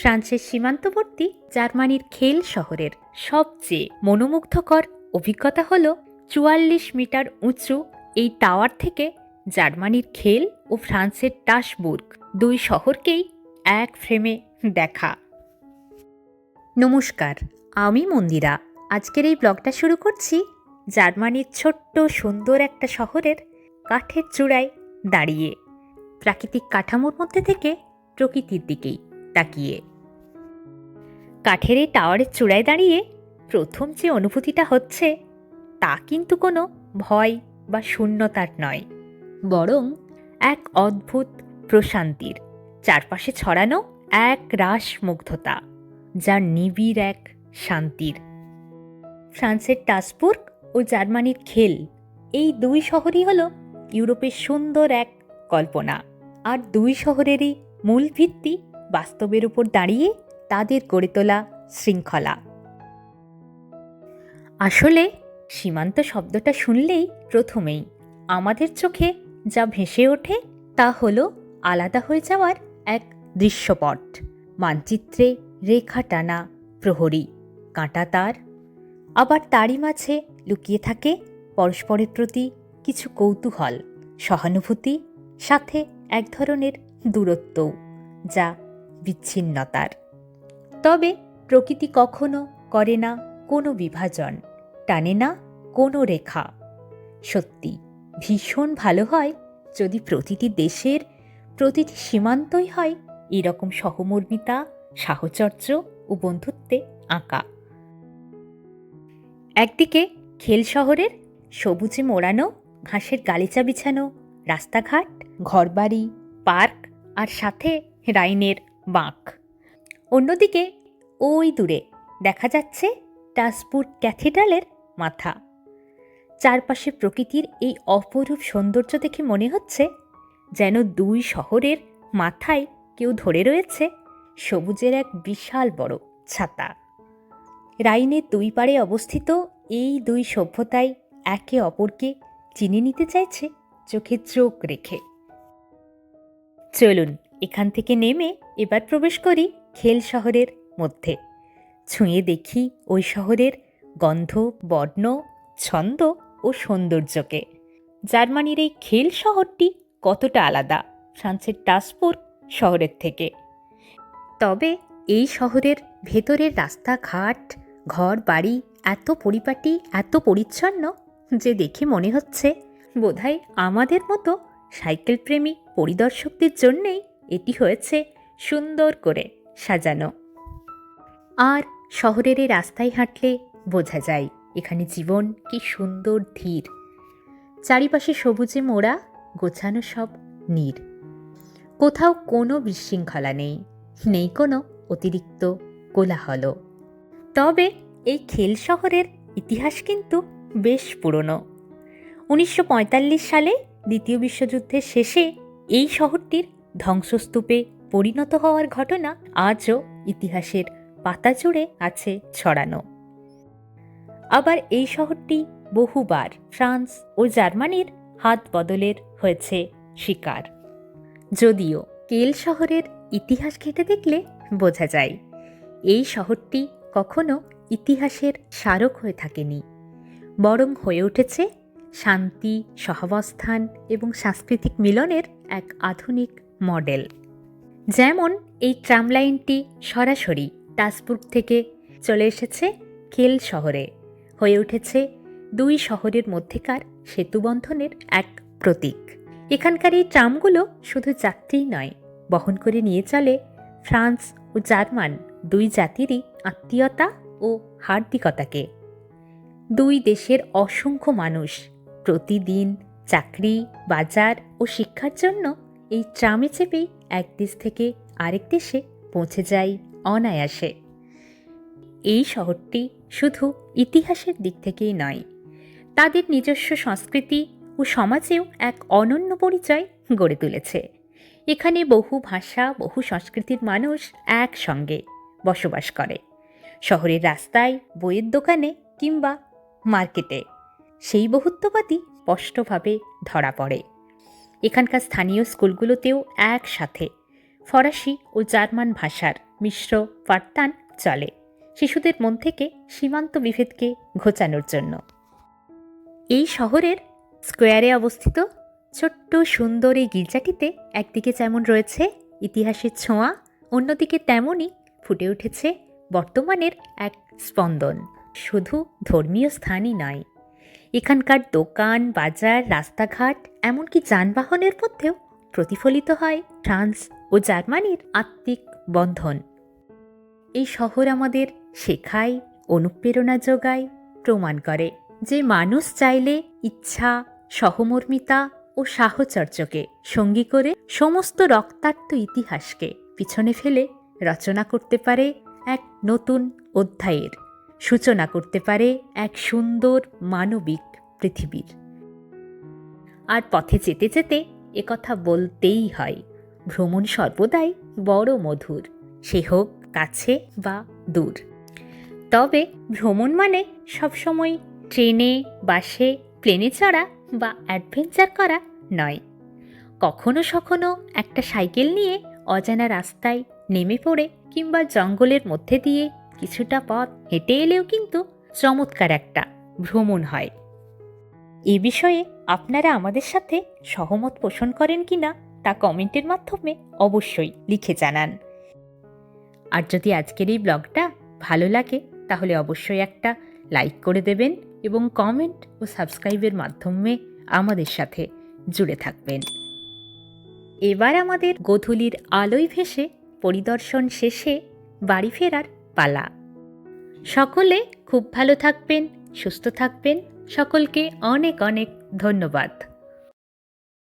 ফ্রান্সের সীমান্তবর্তী জার্মানির খেল শহরের সবচেয়ে মনোমুগ্ধকর অভিজ্ঞতা হল চুয়াল্লিশ মিটার উঁচু এই টাওয়ার থেকে জার্মানির খেল ও ফ্রান্সের টাসবুর্গ দুই শহরকেই এক ফ্রেমে দেখা। নমস্কার, আমি মন্দিরা। আজকের এই ব্লগটা শুরু করছি জার্মানির ছোট্ট সুন্দর একটা শহরের কাঠের চূড়ায় দাঁড়িয়ে। প্রাকৃতিক কাঠামোর মধ্যে থেকে প্রকৃতির দিকেই তাকিয়ে। কাঠের এই টাওয়ারের চূড়ায় দাঁড়িয়ে প্রথম যে অনুভূতিটা হচ্ছে, তা কিন্তু কোনো ভয় বা শূন্যতার নয়, বরং এক অদ্ভুত প্রশান্তির, চারপাশে ছড়ানো এক রাস মুগ্ধতা যা নিবিড় এক শান্তির। ফ্রান্সের টাসবুর্গ ও জার্মানির খেল, এই দুই শহরই হল ইউরোপের সুন্দর এক কল্পনা, আর দুই শহরেরই মূল ভিত্তি বাস্তবের উপর দাঁড়িয়ে তাদের গড়ে তোলা শৃঙ্খলা। আসলে, সীমান্ত শব্দটা শুনলেই প্রথমেই আমাদের চোখে যা ভেসে ওঠে তা হলো আলাদা হয়ে যাওয়ার এক দৃশ্যপট, মানচিত্রে রেখা টানা প্রহরী, কাঁটা তার। আবার তারই মাঝে লুকিয়ে থাকে পরস্পরের প্রতি কিছু কৌতূহল, সহানুভূতি, সাথে এক ধরনের দূরত্বও, যা বিচ্ছিন্নতার। তবে প্রকৃতি কখনো করে না কোনো বিভাজন, টানে না কোনো রেখা। সত্যি, ভীষণ ভালো হয় যদি প্রতিটি দেশের প্রতিটি সীমান্তই হয় এরকম সহমর্মিতা, সাহচর্য ও বন্ধুত্বে আঁকা। একদিকে খেল শহরের সবুজে মোড়ানো, ঘাসের গালিচা বিছানো, রাস্তাঘাট, ঘরবাড়ি, পার্ক আর সাথে রাইনের বাঁক। অন্যদিকে, ওই দূরে দেখা যাচ্ছে টাসপুর ক্যাথিড্রালের মাথা। চারপাশে প্রকৃতির এই অপরূপ সৌন্দর্য দেখে মনে হচ্ছে যেন দুই শহরের মাথায় কেউ ধরে রয়েছে সবুজের এক বিশাল বড় ছাতা। রাইনের দুই পাড়ে অবস্থিত এই দুই সভ্যতায় একে অপরকে চিনে নিতে চাইছে চোখে চোখ রেখে। চলুন, এখান থেকে নেমে এবার প্রবেশ করি খেল শহরের মধ্যে। ছুঁয়ে দেখি ওই শহরের গন্ধ, বর্ণ, ছন্দ ও সৌন্দর্যকে। জার্মানির এই খেল শহরটি কতটা আলাদা? ফ্রান্সের টাসপুর শহরের থেকে। তবে এই শহরের ভেতরের রাস্তাঘাট, ঘর, বাড়ি এত পরিপাটি, এত পরিচ্ছন্ন যে দেখে মনে হচ্ছে বোধহয় আমাদের মতো সাইকেল প্রেমী পরিদর্শকদের জন্যেই এটি হয়েছে সুন্দর করে। সাজানো। আর শহরের রাস্তায় হাঁটলে বোঝা যায়, এখানে জীবন কি সুন্দর ধীর। চারিপাশে সবুজে মোড়া, গোছানো সব নীর। কোথাও কোনো বিশৃঙ্খলা নেই নেই কোনো অতিরিক্ত কোলাহল। তবে এই খেল শহরের ইতিহাস কিন্তু বেশ পুরনো। উনিশশো পঁয়তাল্লিশ সালে দ্বিতীয় বিশ্বযুদ্ধের শেষে এই শহরটির ধ্বংসস্তূপে পরিণত হওয়ার ঘটনা আজও ইতিহাসের পাতা জুড়ে আছে ছড়ানো। আবার এই শহরটি বহুবার ফ্রান্স ও জার্মানির হাত বদলের হয়েছে শিকার। যদিও কেল শহরের ইতিহাস ঘেঁটে দেখলে বোঝা যায়, এই শহরটি কখনো ইতিহাসের স্মারক হয়ে থাকেনি। বরং হয়ে উঠেছে শান্তি, সহাবস্থান এবং সাংস্কৃতিক মিলনের এক আধুনিক মডেল। যেমন এই ট্রাম লাইনটি সরাসরি টাসবুর্গ থেকে চলে এসেছে খেল শহরে। হয়ে উঠেছে দুই শহরের মধ্যেকার সেতুবন্ধনের এক প্রতীক। এখানকার এই ট্রামগুলো শুধু যাত্রী নয়, বহন করে নিয়ে চলে ফ্রান্স ও জার্মান দুই জাতিরই আত্মীয়তা ও হার্দিকতাকে। দুই দেশের অসংখ্য মানুষ প্রতিদিন চাকরি, বাজার ও শিক্ষার জন্য এই ট্রামে চেপেই এক দেশ থেকে আরেক দেশে পৌঁছে যায় অনায়াসে। এই শহরটি শুধু ইতিহাসের দিক থেকেই নয়, তাদের নিজস্ব সংস্কৃতি ও সমাজেও এক অনন্য পরিচয় গড়ে তুলেছে। এখানে বহু ভাষা, বহু সংস্কৃতির মানুষ একসঙ্গে বসবাস করে। শহরের রাস্তায়, বইয়ের দোকানে কিংবা মার্কেটে সেই বহুত্ববাদী স্পষ্টভাবে ধরা পড়ে। এখানকার স্থানীয় স্কুলগুলোতেও একসাথে। ফরাসি ও জার্মান ভাষার মিশ্র পাঠদান চলে শিশুদের মন থেকে সীমান্ত বিভেদকে ঘোচানোর জন্য। এই শহরের স্কোয়ারে অবস্থিত ছোট্ট সুন্দর এই গির্জাটিতে একদিকে যেমন রয়েছে ইতিহাসের ছোঁয়া, অন্যদিকে তেমনই ফুটে উঠেছে বর্তমানের এক স্পন্দন। শুধু ধর্মীয় স্থানই নয় এখানকার দোকান, বাজার, রাস্তাঘাট, এমনকি যানবাহনের মধ্যেও প্রতিফলিত হয় ফ্রান্স ও জার্মানির আত্মিক বন্ধন। এই শহর আমাদের শেখায়, অনুপ্রেরণা যোগায়, প্রমাণ করে যে মানুষ চাইলে ইচ্ছা, সহমর্মিতা ও সাহচর্যকে সঙ্গী করে সমস্ত রক্তাক্ত ইতিহাসকে পিছনে ফেলে রচনা করতে পারে এক নতুন অধ্যায়ের। সূচনা করতে পারে এক সুন্দর মানবিক পৃথিবীর। আর পথে যেতে যেতে একথা বলতেই হয়, ভ্রমণ সর্বদাই বড় মধুর, সে হোক কাছে বা দূর। তবে ভ্রমণ মানে সবসময় ট্রেনে, বাসে, প্লেনে চড়া বা অ্যাডভেঞ্চার করা নয়। কখনো সখনো একটা সাইকেল নিয়ে অজানা রাস্তায় নেমে পড়ে কিংবা জঙ্গলের মধ্যে দিয়ে কিছুটা পথ হেঁটে এলেও কিন্তু চমৎকার একটা ভ্রমণ হয়। এ বিষয়ে আপনারা আমাদের সাথে সহমত পোষণ করেন কিনা তা কমেন্টের মাধ্যমে অবশ্যই লিখে জানান। আর যদি আজকের এই ব্লগটা ভালো লাগে, তাহলে অবশ্যই একটা লাইক করে দেবেন এবং কমেন্ট ও সাবস্ক্রাইবের মাধ্যমে আমাদের সাথে জুড়ে থাকবেন। এবার আমাদের গোধূলির আলোয় ভেসে পরিদর্শন শেষে বাড়ি ফেরার পালা। সকলে খুব ভালো থাকবেন সুস্থ থাকবেন। সকলকে অনেক অনেক ধন্যবাদ।